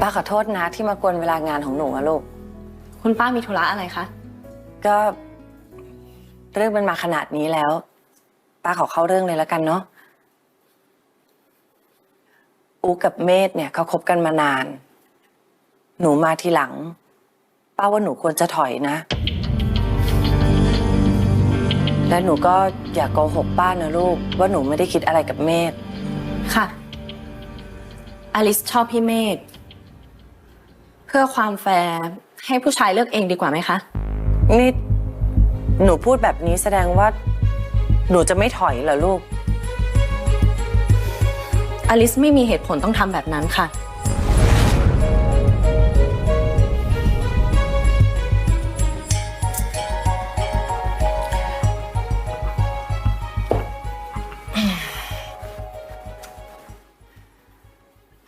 ป้าขอโทษนะที่มากวนเวลางานของหนูอะลูก คุณป้ามีธุระอะไรคะ ก็เรื่องมันมาขนาดนี้แล้ว ป้าขอเข้าเรื่องเลยแล้วกันเนาะอูกับเมธเนี่ยเขาคบกันมานาน หนูมาทีหลัง ป้าว่าหนูควรจะถอยนะ และหนูก็อย่ากโกหกป้านะลูก ว่าหนูไม่ได้คิดอะไรกับเมธค่ะ อลิสชอบพี่เมธ เพื่อความแฟร์ให้ผู้ชายเลือกเองดีกว่าไหมคะ นี่หนูพูดแบบนี้แสดงว่า หนูจะไม่ถอยเหรอลูก อลิสไม่มีเหตุผลต้องทำแบบนั้นค่ะ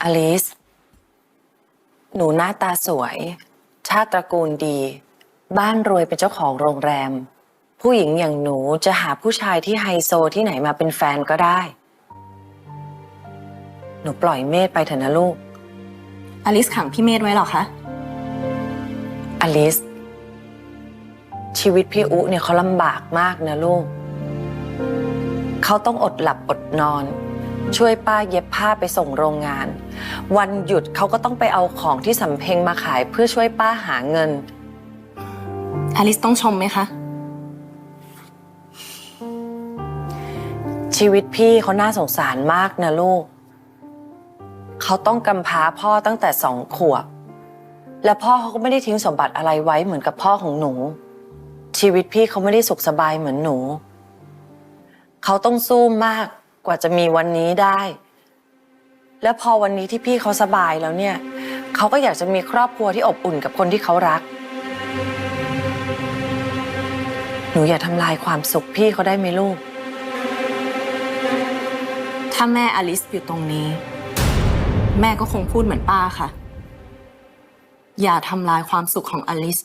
อลิสห นูหน้าตาสวย ชาติตระกูลดี บ้านรวยเป็นเจ้าของโรงแรม ผู้หญิงอย่างหนูจะหาผู้ชายที่ไฮโซที่ไหนมาเป็นแฟนก็ได้ หนูปล่อยเมธไปเถอะนะลูก อลิสขังพี่เมธไว้เหรอคะ อลิส ชีวิตพี่อุเนี่ยเขาลำบากมากนะลูก เขาต้องอดหลับอดนอน ช่วยป้าเย็บผ้าไปส่งโรงงาน วันหยุดเขาก็ต้องไปเอาของที่สำเพ็งมาขายเพื่อช่วยป้าหาเงิน อลิสต้องชมไหมคะ ชีวิตพี่เขาน่าสงสารมากนะลูก เขาต้องกำพร้าพ่อตั้งแต่สองขวบ และพ่อเขาก็ไม่ได้ทิ้งสมบัติอะไรไว้เหมือนกับพ่อของหนู ชีวิตพี่เขาไม่ได้สุขสบายเหมือนหนู เขาต้องสู้มาก กว่าจะมีวันนี้ได้ และพอวันนี้ที่พี่เขาสบายแล้วเนี่ย เขาก็อยากจะมีครอบครัวที่อบอุ่นกับคนที่เขารัก หนูอย่าทำลายความสุขพี่เขาได้ไหมลูก ถ้าแม่อลิสอยู่ตรงนี้ แม่ก็คงพูดเหมือนป้าค่ะ อย่าทำลายความสุขของอลิส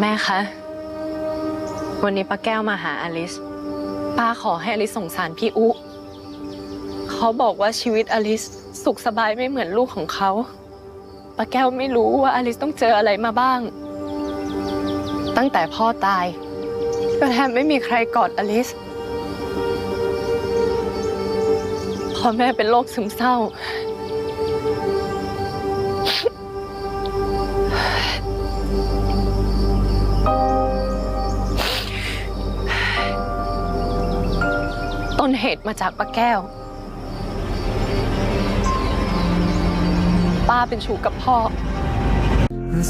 แม่คะ วันนี้ป้าแก้วมาหาอลิส ป้าขอให้อลิสสงสารพี่อุ เขาบอกว่าชีวิตอลิสสุขสบายไม่เหมือนลูกของเขา ป้าแก้วไม่รู้ว่าอลิสต้องเจออะไรมาบ้าง ตั้งแต่พ่อตาย ก็แทบไม่มีใครกอดอลิส พอแม่เป็นโรคซึมเศร้า ต้นเหตุมาจากป้าแก้ว ป้าเป็นชู้กับพ่อ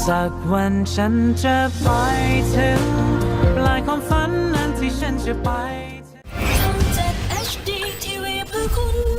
สักวันฉันจะไปถึงปลายความฝันนั้นที่ฉันจะไปคุณ